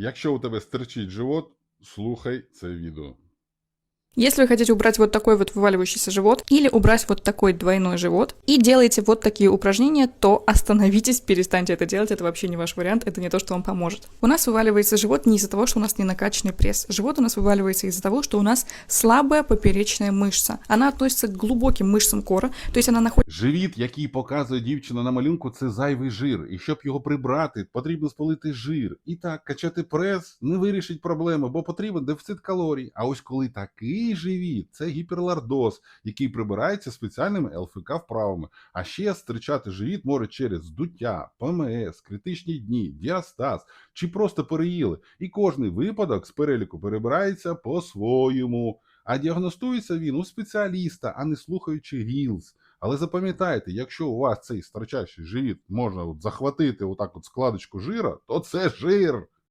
Якщо у тебе стерчить живот, слухай це відео. Если вы хотите убрать вот такой вот вываливающийся живот или убрать вот такой двойной живот и делаете вот такие упражнения, то остановитесь, перестаньте это делать, это вообще не ваш вариант, это не то, что вам поможет. У нас вываливается живот не из-за того, что у нас не накачанный пресс. Живот у нас вываливается из-за того, что у нас слабая поперечная мышца. Она относится к глубоким мышцам кора, то есть она находится Живіт, який показує дівчина на малюнку, це зайвий жир. І щоб його прибрати, потрібно спалити жир. І так, качати прес не вирішить проблеми, бо потрібен дефіцит калорій. А ось коли такий живіт, це гіперлордоз, який прибирається спеціальними ЛФК вправами. А ще стричати живіт може через здуття, ПМС, критичні дні, діастаз чи просто переїли. І кожний випадок з переліку перебирається по-своєму. А діагностується він у спеціаліста, а не слухаючи Reels. Але запам'ятайте, якщо у вас цей старчащий живіт можна от захватити отак от складочку жира, то це жир.